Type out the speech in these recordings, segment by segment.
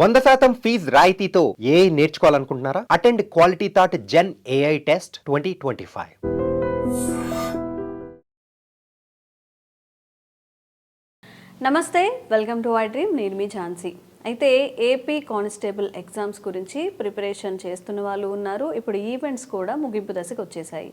వంద శాతం ఫీజ్ రాయితీతో ఏ నేర్చుకోవాలనుకుంటున్నారా? Attend Quality Thought gen AI test twenty twenty five. నమస్తే వెల్కమ్ టు ఐ డ్రీమ్ నేను మీ ఝాన్సీ. అయితే ఏపీ కానిస్టేబుల్ ఎగ్జామ్స్ గురించి ప్రిపరేషన్ చేస్తున్న వాళ్ళు ఉన్నారు. ఇప్పుడు ఈవెంట్స్ కూడా ముగింపు దశకు వచ్చేసాయి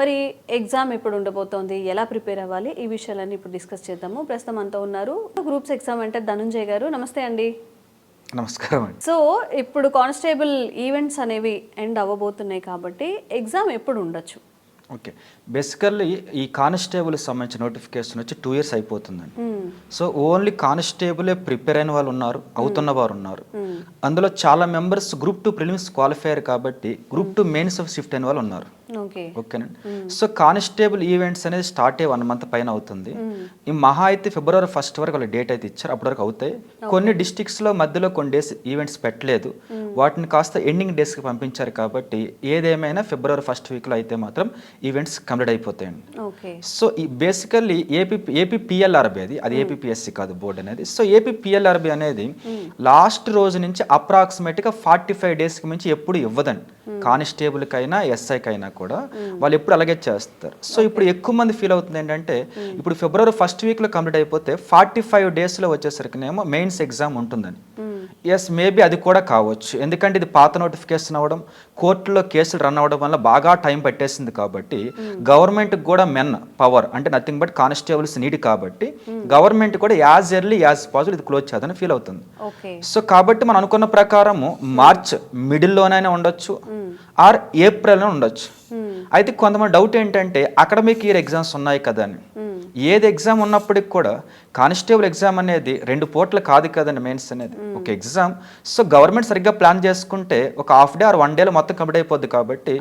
మరి ఎగ్జామ్ ఎప్పుడు ఉండబోతోంది ఎలా ప్రిపేర్ అవ్వాలి? ఈ విషయాలన్నీ ఇప్పుడు డిస్కస్ చేద్దాము. ప్రస్తుతం అంతా ఉన్నారు. గ్రూప్స్ ఎగ్జామ్ అంటే ధనుంజయ్ గారు. నమస్తే అండి. నమస్కారం అండి. సో ఇప్పుడు కానిస్టేబుల్ ఈవెంట్స్ అనేవి ఎండ్ అవ్వబోతున్నాయి కాబట్టి ఎగ్జామ్ ఎప్పుడు ఉండొచ్చు? ఓకే. బేసికల్లీ ఈ కానిస్టేబుల్ సంబంధించిన నోటిఫికేషన్ వచ్చి టూ ఇయర్స్ అయిపోతుందండి. సో ఓన్లీ కానిస్టేబులే ప్రిపేర్ అయిన వాళ్ళు ఉన్నారు అవుతున్న వారు ఉన్నారు. అందులో చాలా members group two prelims qualifier కాబట్టి group two mains off shift అయిన వాళ్ళు ఉన్నారు. ఓకే ఓకేనండి సో కానిస్టేబుల్ ఈవెంట్స్ అనేది స్టార్ట్ అయ్యి వన్ మంత్ పైన అవుతుంది. ఈ మహా అయితే ఫిబ్రవరి ఫస్ట్ వరకు వాళ్ళు డేట్ అయితే ఇచ్చారు అప్పటి వరకు అవుతాయి. కొన్ని districts లో మధ్యలో కొన్ని డేస్ ఈవెంట్స్ పెట్టలేదు. వాటిని కాస్త ఎండింగ్ డేస్కి పంపించారు కాబట్టి ఏదేమైనా ఫిబ్రవరి ఫస్ట్ వీక్లో అయితే మాత్రం ఈవెంట్స్ కంప్లీట్ అయిపోతాయండి. సో ఈ బేసికల్లీ ఏపీ ఏపీ పిఎల్ఆర్బి అది. అది ఏపీఎస్సి కాదు బోర్డు అనేది. సో ఏపీ పిఎల్ఆర్బి అనేది లాస్ట్ రోజు నుంచి అప్రాక్సిమేట్గా ఫార్టీ ఫైవ్ డేస్కి మించి ఎప్పుడు ఇవ్వదండి. కానిస్టేబుల్కైనా ఎస్ఐకైనా కూడా వాళ్ళు ఎప్పుడు అలాగే చేస్తారు. సో ఇప్పుడు ఎక్కువ మంది ఫీల్ అవుతుంది ఏంటంటే ఇప్పుడు ఫిబ్రవరి ఫస్ట్ వీక్లో కంప్లీట్ అయిపోతే ఫార్టీ ఫైవ్ డేస్లో వచ్చేసరికినేమో మెయిన్స్ ఎగ్జామ్ ఉంటుందని ఎస్ మేబీ అది కూడా కావచ్చు. ఎందుకంటే ఇది పాత నోటిఫికేషన్ అవ్వడం కోర్టులో కేసులు రన్ అవ్వడం వల్ల బాగా టైం పట్టేసింది కాబట్టి గవర్నమెంట్కి కూడా మెన్ పవర్ అంటే నథింగ్ బట్ కానిస్టేబుల్స్ నీడ్ కాబట్టి గవర్నమెంట్ కూడా యాజ్ ఎర్లీ యాజ్ పాజిబుల్ ఇది క్లోజ్ చేద్దని ఫీల్ అవుతుంది. సో కాబట్టి మనం అనుకున్న ప్రకారము మార్చ్ మిడిల్లోనైనా ఉండొచ్చు ఆర్ ఏప్రిల్లోనే ఉండొచ్చు. అయితే కొంతమంది డౌట్ ఏంటంటే అకాడమిక్ ఇయర్ ఎగ్జామ్స్ ఉన్నాయి కదా అని. ఏది ఎగ్జామ్ ఉన్నప్పటికి కూడా కానిస్టేబుల్ ఎగ్జామ్ అనేది రెండు పోట్ల కాదు కదండి మెయిన్స్ అనేది. ఒక ఎగ్జామ్ సో గవర్నమెంట్ సరిగ్గా ప్లాన్ చేసుకుంటే ఒక హాఫ్ డే ఆర్ వన్ డేలో మొత్తం కంప్లీట్ అయిపోద్ది కాబట్టి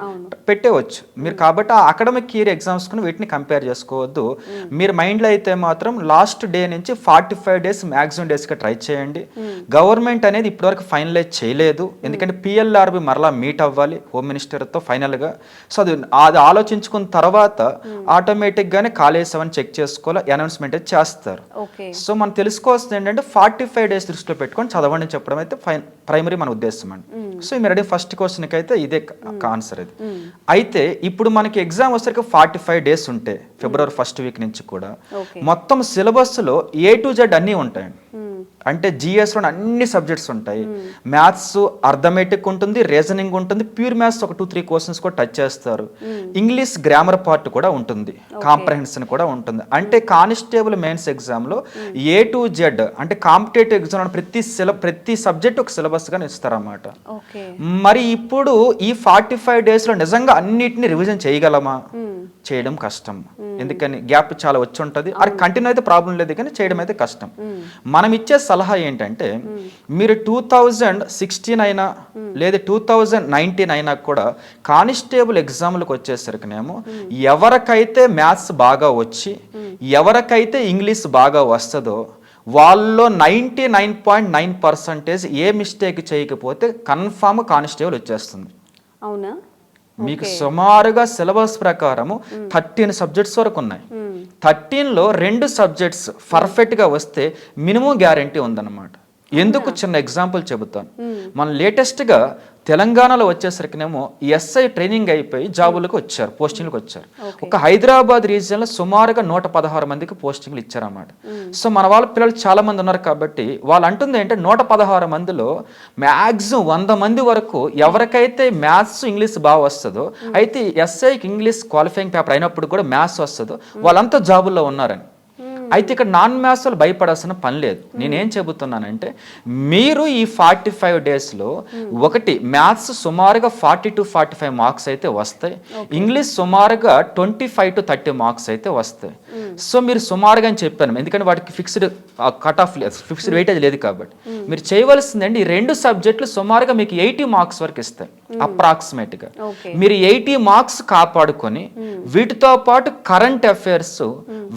పెట్టేవచ్చు. మీరు కాబట్టి ఆ అకాడమిక్ ఇయర్ ఎగ్జామ్స్ వీటిని కంపేర్ చేసుకోవద్దు. మీరు మైండ్లో అయితే మాత్రం లాస్ట్ డే నుంచి ఫార్టీ ఫైవ్ డేస్ మ్యాక్సిమం డేస్గా ట్రై చేయండి. గవర్నమెంట్ అనేది ఇప్పటివరకు ఫైనలైజ్ చేయలేదు. ఎందుకంటే పిఎల్ఆర్బి మరలా మీట్ అవ్వాలి. హోమ్ మినిస్టర్తో ఫైనల్గా సో అది అది ఆలోచించుకున్న తర్వాత ఆటోమేటిక్గానే కాలేజ్ సెవెన్ చెక్ చేసుకోవాలి అనౌన్స్మెంట్ అయితే చేస్తారు. సో మనం తెలుసుకోవాల్సింది ఏంటంటే ఫార్టీ ఫైవ్ డేస్ దృష్టిలో పెట్టుకొని చదవండి చెప్పడం అయితే ప్రైమరీ మన ఉద్దేశం అండి. సో మీరు ఫస్ట్ క్వశ్చన్కి అయితే ఇదే ఆన్సర్ ఇది. అయితే ఇప్పుడు మనకి ఎగ్జామ్ వచ్చేసరికి ఫార్టీ ఫైవ్ డేస్ ఉంటే ఫిబ్రవరి ఫస్ట్ వీక్ నుంచి కూడా మొత్తం సిలబస్లో ఏ టు జెడ్ అన్నీ ఉంటాయండి. అంటే జిఎస్లో అన్ని సబ్జెక్ట్స్ ఉంటాయి. మ్యాథ్స్ అర్థమెటిక్ ఉంటుంది రీజనింగ్ ఉంటుంది ప్యూర్ మ్యాథ్స్ ఒక టూ త్రీ క్వశ్చన్స్ కూడా టచ్ చేస్తారు. ఇంగ్లీష్ గ్రామర్ పార్ట్ కూడా ఉంటుంది కాంప్రహెన్షన్ కూడా ఉంటుంది. అంటే కానిస్టేబుల్ మెయిన్స్ ఎగ్జామ్లో ఏ టు జెడ్ అంటే కాంపిటేటివ్ ఎగ్జామ్ ప్రతి సిల ప్రతి సబ్జెక్ట్ ఒక సిలబస్గా ఇస్తారన్నమాట. మరి ఇప్పుడు ఈ ఫార్టీ ఫైవ్ డేస్లో నిజంగా అన్నిటిని రివిజన్ చేయగలమా? చేయడం కష్టం. ఎందుకని? గ్యాప్ చాలా వచ్చి ఉంటుంది. అది కంటిన్యూ అయితే ప్రాబ్లం లేదు కానీ చేయడం అయితే కష్టం. మనం ఇచ్చే సలహా ఏంటంటే మీరు టూ థౌజండ్ సిక్స్టీన్ అయినా లేదా టూ థౌజండ్ నైన్టీన్ అయినా కూడా కానిస్టేబుల్ ఎగ్జామ్లకు వచ్చేసరికినేమో ఎవరికైతే మ్యాథ్స్ బాగా వచ్చి ఎవరికైతే ఇంగ్లీష్ బాగా వస్తుందో వాళ్ళలో ninety nine point nine percentage ఏ మిస్టేక్ చేయకపోతే కన్ఫామ్ కానిస్టేబుల్ వచ్చేస్తుంది. అవునా? మీకు సుమారుగా సిలబస్ ప్రకారము థర్టీన్ సబ్జెక్ట్స్ వరకు ఉన్నాయి. థర్టీన్లో రెండు సబ్జెక్ట్స్ పర్ఫెక్ట్గా వస్తే మినిమం గ్యారంటీ ఉందన్నమాట. ఎందుకు చిన్న ఎగ్జాంపుల్ చెబుతాను. మన లేటెస్ట్గా తెలంగాణలో వచ్చేసరికినేమో ఎస్ఐ ట్రైనింగ్ అయిపోయి జాబులకు వచ్చారు పోస్టింగ్లకు వచ్చారు. ఒక హైదరాబాద్ రీజియన్లో సుమారుగా నూట పదహారు మందికి పోస్టింగ్లు ఇచ్చారన్నమాట. సో మన వాళ్ళ పిల్లలు చాలా మంది ఉన్నారు కాబట్టి వాళ్ళు అంటుంది ఏంటంటే నూట పదహారు మందిలో మ్యాక్సిమం వంద మంది వరకు ఎవరికైతే మ్యాథ్స్ ఇంగ్లీష్ బాగా వస్తుందో అయితే ఎస్ఐకి ఇంగ్లీష్ క్వాలిఫైయింగ్ పేపర్ అయినప్పుడు కూడా మ్యాథ్స్ వస్తుందో వాళ్ళంతా జాబుల్లో ఉన్నారని. అయితే ఇక్కడ నాన్ మ్యాథ్స్ వాళ్ళు భయపడాల్సిన పని లేదు. నేనేం చెబుతున్నానంటే మీరు ఈ ఫార్టీ ఫైవ్ డేస్లో ఒకటి మ్యాథ్స్ సుమారుగా forty to forty five marks అయితే వస్తాయి. ఇంగ్లీష్ సుమారుగా twenty five to thirty marks అయితే వస్తాయి. సో మీరు సుమారుగా అని చెప్పాను. ఎందుకంటే వాటికి ఫిక్స్డ్ కట్ ఆఫ్ లేదు. ఫిక్స్డ్ వెయిటేజ్ లేదు కాబట్టి. మీరు చేయవలసిందండి ఈ రెండు సబ్జెక్టులు సుమారుగా మీకు ఎయిటీ మార్క్స్ వరకు ఇస్తాయి. అప్రాక్సిమేట్గా మీరు ఎయిటీ మార్క్స్ కాపాడుకొని వీటితో పాటు కరెంట్ అఫైర్స్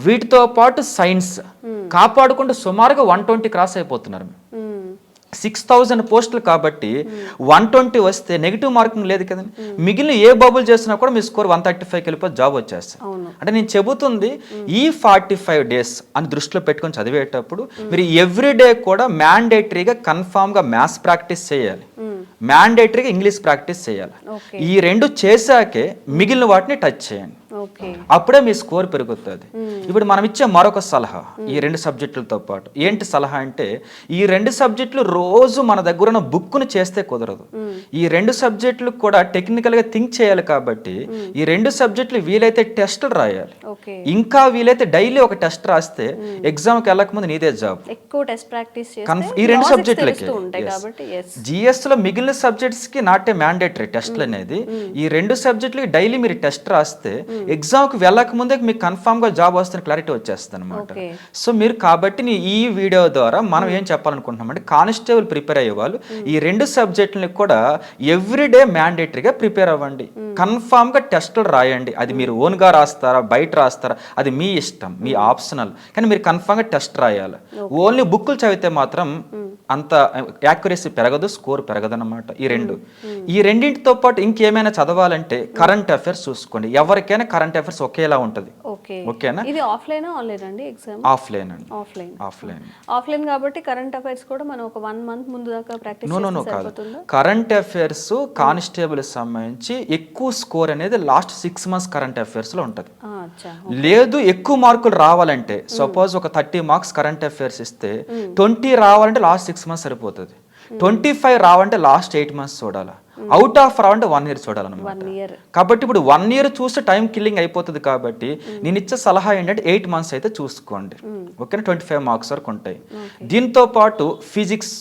వీటితో పాటు సైన్స్ కాపాడుకుంటూ సుమారుగా వన్ ట్వంటీ క్రాస్ అయిపోతున్నారు. సిక్స్ థౌజండ్ పోస్టులు కాబట్టి వన్ ట్వంటీ వస్తే నెగిటివ్ మార్కింగ్ లేదు కదండి. మిగిలిన ఏ బబుల్ చేసినా కూడా మీ స్కోర్ వన్ థర్టీ ఫైవ్కి వెళ్ళిపోతే జాబ్ వచ్చేస్తుంది. అవును. అంటే నేను చెబుతుంది ఈ ఫార్టీ ఫైవ్ డేస్ అని దృష్టిలో పెట్టుకొని చదివేటప్పుడు మీరు ఎవ్రీ డే కూడా మ్యాండేటరీగా కన్ఫామ్గా మ్యాథ్స్ ప్రాక్టీస్ చేయాలి. మ్యాండేటరీగా ఇంగ్లీష్ ప్రాక్టీస్ చేయాలి. ఈ రెండు చేశాకే మిగిలిన వాటిని టచ్ చేయండి. అప్పుడే మీ స్కోర్ పెరుగుతుంది. ఇప్పుడు మనం ఇచ్చే మరొక సలహా ఈ రెండు సబ్జెక్టులతో పాటు. ఏంటి సలహా అంటే ఈ రెండు సబ్జెక్టులు రోజు మన దగ్గర ఉన్న బుక్ను చేస్తే కుదరదు. ఈ రెండు సబ్జెక్టులు కూడా టెక్నికల్గా థింక్ చేయాలి కాబట్టి ఈ రెండు సబ్జెక్టులు వీలైతే టెస్టులు రాయాలి. ఇంకా వీలైతే డైలీ ఒక టెస్ట్ రాస్తే ఎగ్జామ్కి వెళ్ళకముందు నీదే జాబ్ ఎక్కువ టెస్ట్ ప్రాక్టీస్ ఈ రెండు సబ్జెక్టులకి జిఎస్లో మిగిలిన సబ్జెక్ట్స్కి నాటే మ్యాండేటరీ టెస్ట్లు అనేది ఈ రెండు సబ్జెక్టులకి డైలీ మీరు టెస్ట్ రాస్తే ఎగ్జామ్కి వెళ్ళక ముందే మీకు కన్ఫామ్గా జాబ్ వస్తున్న క్లారిటీ వచ్చేస్తుంది అనమాట. సో మీరు కాబట్టి ఈ వీడియో ద్వారా మనం ఏం చెప్పాలనుకుంటున్నామంటే కానిస్టేబుల్ ప్రిపేర్ అయ్యే వాళ్ళు ఈ రెండు సబ్జెక్టులని కూడా ఎవ్రీడే మ్యాండేటరీగా ప్రిపేర్ అవ్వండి. కన్ఫామ్గా టెస్టులు రాయండి. అది మీరు ఓన్గా రాస్తారా బయట రాస్తారా అది మీ ఇష్టం మీ ఆప్షనల్ కానీ మీరు కన్ఫామ్గా టెస్ట్ రాయాలి. ఓన్లీ బుక్కులు చదివితే మాత్రం అంత యాక్యురసీ పెరగదు స్కోర్ పెరగదు అనమాట ఈ రెండు. ఈ రెండింటితో పాటు ఇంకేమైనా చదవాలంటే కరెంట్ అఫైర్స్ చూసుకోండి. ఎవరికైనా కరెంట్ అఫైర్స్ ఒకేలా ఉంటుంది. ఓకే. ఓకేనా? ఇది ఆఫ్లైన్ ఆన్లైన్ అండి ఎగ్జామ్ ఆఫ్లైన్ అండి. ఆఫ్లైన్ ఆఫ్లైన్ ఆఫ్లైన్ కాబట్టి కరెంట్ అఫైర్స్ కూడా మనం ఒక వన్ మంత్ ముందు దాకా ప్రాక్టీస్ నో నో కాదు. కరెంట్ అఫైర్స్ కానిస్టేబుల్ సంబంధించి ఎక్కువ స్కోర్ అనేది లాస్ట్ సిక్స్ మంత్స్ కరెంట్ అఫైర్స్లో ఉంటుంది. లేదు ఎక్కువ మార్కులు రావాలంటే సపోజ్ ఒక థర్టీ మార్క్స్ కరెంట్ అఫైర్స్ ఇస్తే ట్వంటీ రావాలంటే లాస్ట్ సిక్స్ మంత్స్ సరిపోతుంది. ట్వంటీ ఫైవ్ రావాలంటే లాస్ట్ ఎయిట్ మంత్స్ చూడాలి. అవుట్ ఆఫ్ రావాలంటే వన్ ఇయర్ చూడాలన్నమాట. కాబట్టి ఇప్పుడు వన్ ఇయర్ చూస్తే టైం కిల్లింగ్ అయిపోతుంది కాబట్టి నేను ఇచ్చే సలహా ఏంటంటే ఎయిట్ మంత్స్ అయితే చూసుకోండి. ఓకేనా? ట్వంటీ ఫైవ్ మార్క్స్ వరకు ఉంటాయి. దీంతో పాటు ఫిజిక్స్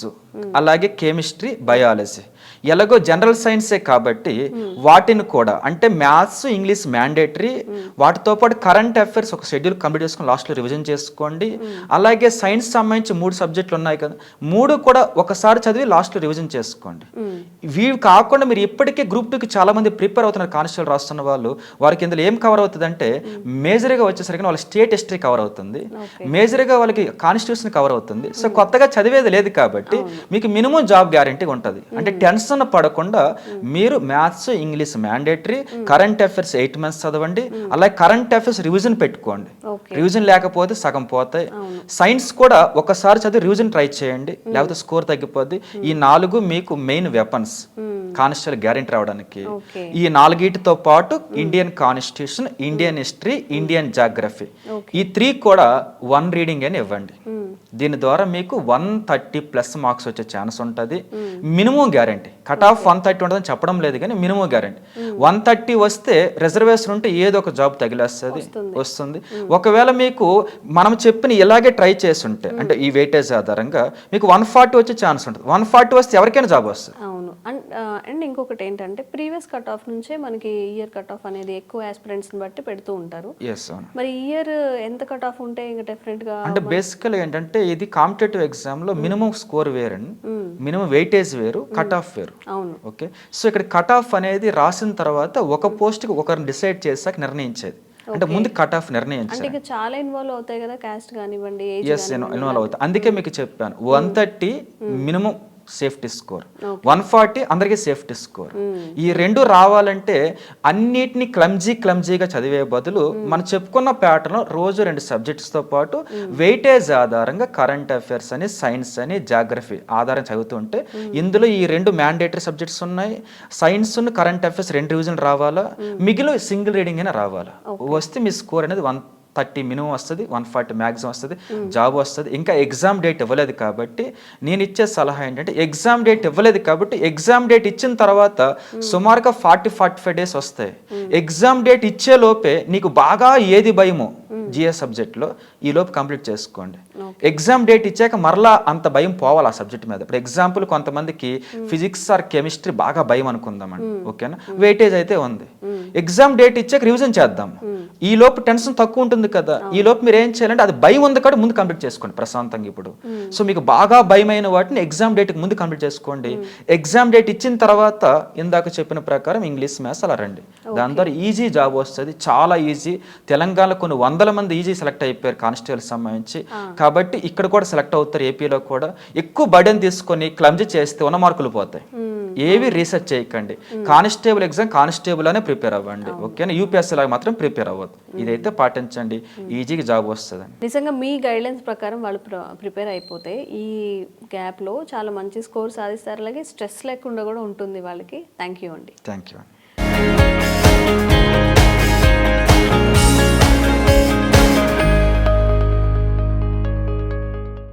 అలాగే కెమిస్ట్రీ బయాలజీ. ఎలాగో జనరల్ సైన్సే కాబట్టి వాటిని కూడా అంటే మ్యాథ్స్ ఇంగ్లీష్ మ్యాండేటరీ వాటితో పాటు కరెంట్ అఫైర్స్ ఒక షెడ్యూల్ కంప్లీట్ చేసుకొని లాస్ట్లో రివిజన్ చేసుకోండి. అలాగే సైన్స్ సంబంధించి మూడు సబ్జెక్టులు ఉన్నాయి కదా మూడు కూడా ఒకసారి చదివి లాస్ట్లో రివిజన్ చేసుకోండి. ఇవి కాకుండా మీరు ఇప్పటికే గ్రూప్ టూకి చాలా మంది ప్రిపేర్ అవుతున్నారు కానిస్టేబుల్ రాస్తున్న వాళ్ళు. వారికి ఇందులో ఏం కవర్ అవుతుంది అంటే మేజర్గా వచ్చేసరికి వాళ్ళ స్టేట్ హిస్టరీ కవర్ అవుతుంది. మేజర్గా వాళ్ళకి కాన్స్టిట్యూషన్ కవర్ అవుతుంది. సో కొత్తగా చదివేది లేదు కాబట్టి మీకు మినిమం జాబ్ గ్యారంటీ ఉంటుంది. అంటే టెన్షన్ పడకుండా మీరు maths English mandatory current affairs eight months చదవండి. అలాగే కరెంట్ అఫైర్స్ రివిజన్ పెట్టుకోండి. రివిజన్ లేకపోతే సగం పోతాయి. సైన్స్ కూడా ఒకసారి చదివి రివిజన్ ట్రై చేయండి. లేకపోతే స్కోర్ తగ్గిపోద్ది. ఈ నాలుగు మీకు మెయిన్ వెపన్స్ కానిస్టేబుల్ గ్యారెంటీ రావడానికి. ఈ నాలుగిటితో పాటు Indian constitution Indian history Indian geography. ఈ త్రీ కూడా వన్ రీడింగ్ అని ఇవ్వండి. దీని ద్వారా మీకు వన్ థర్టీ ప్లస్ మార్క్స్ వచ్చే ఛాన్స్ ఉంటుంది. Minimum guarantee cut off one thirty ఉంటుందని చెప్పడం లేదు కానీ మినిమం గ్యారంటీ వన్ థర్టీ వస్తే రిజర్వేషన్ ఉంటే ఏదో ఒక జాబ్ తగిలేస్తుంది. వస్తుంది. ఒకవేళ మీకు మనం చెప్పిన ఇలాగే ట్రై చేసి ఉంటే అంటే ఈ వెయిటేజ్ ఆధారంగా మీకు వన్ ఫార్టీ వచ్చే ఛాన్స్ ఉంటుంది. వన్ ఫార్టీ వస్తే ఎవరికైనా జాబ్ వస్తుంది. అవును. అండ్ అండ్ ఇంకొకటి ఏంటంటే ప్రీవియస్ కట్ ఆఫ్ నుంచే మనకి ఇయర్ కట్ ఆఫ్ అనేది ఎక్కువ ఆస్పిరెంట్స్ని బట్టి పెడుతూ ఉంటారు. మరి ఇయర్ ఎంత కట్ ఆఫ్ ఉంటే ఇంకా డెఫినెట్గా అంటే బేసికల్ ఏంటంటే ఇది కాంపిటేటివ్ ఎగ్జామ్లో మినిమం స్కోర్ వేరండి మినిమం వెయిటేజ్ వేరు కట్ ఆఫ్ వేరు. ఓకే? సో ఇక్కడ కట్ ఆఫ్ అనేది రాసిన తర్వాత ఒక పోస్ట్కి ఒకరిని డిసైడ్ చేసాక నిర్ణయించేది. అంటే ముందు కట్ ఆఫ్ నిర్ణయించారు ఇక చాలా ఇన్వాల్వ్ అవుతాయి కదా కాస్ట్ కానివ్వండి ఎస్ ఇన్వాల్వ్ అవుతుంది అందుకే మీకు చెప్పాను. One thirty minimum safety score. One forty అందరికీ సేఫ్టీ స్కోర్. ఈ రెండు రావాలంటే అన్నిటిని క్లమ్జీ క్లమ్జీగా చదివే బదులు మనం చెప్పుకున్న ప్యాటర్న్ రోజు రెండు సబ్జెక్ట్స్తో పాటు వెయిటేజ్ ఆధారంగా కరెంట్ అఫైర్స్ అని సైన్స్ అని జాగ్రఫీ ఆధారం చదువుతుంటే ఇందులో ఈ రెండు మ్యాండేటరీ సబ్జెక్ట్స్ ఉన్నాయి. సైన్స్ కరెంట్ అఫైర్స్ రెండు రివిజన్ రావాలా? మిగిలిన సింగిల్ రీడింగ్ అయినా రావాలా? వస్తే మీ స్కోర్ అనేది వన్ థర్టీ మినిమం వస్తుంది వన్ ఫార్టీ మ్యాక్సిమం వస్తుంది జాబ్ వస్తుంది. ఇంకా ఎగ్జామ్ డేట్ ఇవ్వలేదు కాబట్టి నేను ఇచ్చే సలహా ఏంటంటే ఎగ్జామ్ డేట్ ఇవ్వలేదు కాబట్టి ఎగ్జామ్ డేట్ ఇచ్చిన తర్వాత సుమారుగా ఫార్టీ ఫార్టీ ఫైవ్ డేస్ వస్తాయి. ఎగ్జామ్ డేట్ ఇచ్చే లోపే నీకు బాగా ఏది భయమో జిఎస్ సబ్జెక్ట్లో ఈ లోపు కంప్లీట్ చేసుకోండి. ఎగ్జామ్ డేట్ ఇచ్చాక మరలా అంత భయం పోవాలి ఆ సబ్జెక్ట్ మీద. ఇప్పుడు ఎగ్జాంపుల్ కొంతమందికి ఫిజిక్స్ ఆర్ కెమిస్ట్రీ బాగా భయం అనుకుందామండి. ఓకేనా? వెయిటేజ్ అయితే ఉంది. ఎగ్జామ్ డేట్ ఇచ్చాక రివిజన్ చేద్దాం. ఈ లోపు టెన్షన్ తక్కువ ఉంటుంది కదా. ఈ లోపు మీరు ఏం చేయాలంటే అది భయం ఉంది కాబట్టి ముందు కంప్లీట్ చేసుకోండి ప్రశాంతంగా ఇప్పుడు. సో మీకు బాగా భయమైన వాటిని ఎగ్జామ్ డేట్ ముందు కంప్లీట్ చేసుకోండి. ఎగ్జామ్ డేట్ ఇచ్చిన తర్వాత ఇందాక చెప్పిన ప్రకారం ఇంగ్లీష్ మ్యాథ్స్ అలా రండి. దాని ద్వారా ఈజీ జాబ్ వస్తుంది చాలా ఈజీ. తెలంగాణలో కొన్ని వందల మంది ఈజీ సెలెక్ట్ అయిపోయారు కానిస్టేబుల్ సంబంధించి. కాబట్టి ఇక్కడ కూడా సెలెక్ట్ అవుతారు ఏపీలో కూడా. ఎక్కువ బర్డెన్ తీసుకొని క్లమ్జీ చేస్తే ఉన్న మార్కులు పోతాయి. ఏవి రీసెర్చ్ చేయకండి. కానిస్టేబుల్ ఎగ్జామ్ కానిస్టేబుల్ అనే ప్రిపేర్ అవ్వండి ఓకేనా? యూపీఎస్సీ లాగా మాత్రం ప్రిపేర్ అవ్వద్దు. ఇదైతే పాటించండి. ఈజీగా జాబ్ వస్తుంది నిజంగా మీ గైడ్లైన్స్ ప్రకారం వాళ్ళు ప్రిపేర్ అయిపోతే ఈ గ్యాప్లో చాలా మంచి స్కోర్ సాధిస్తారు అలాగే స్ట్రెస్ లేకుండా కూడా ఉంటుంది వాళ్ళకి. థ్యాంక్ యూ అండి. Thank you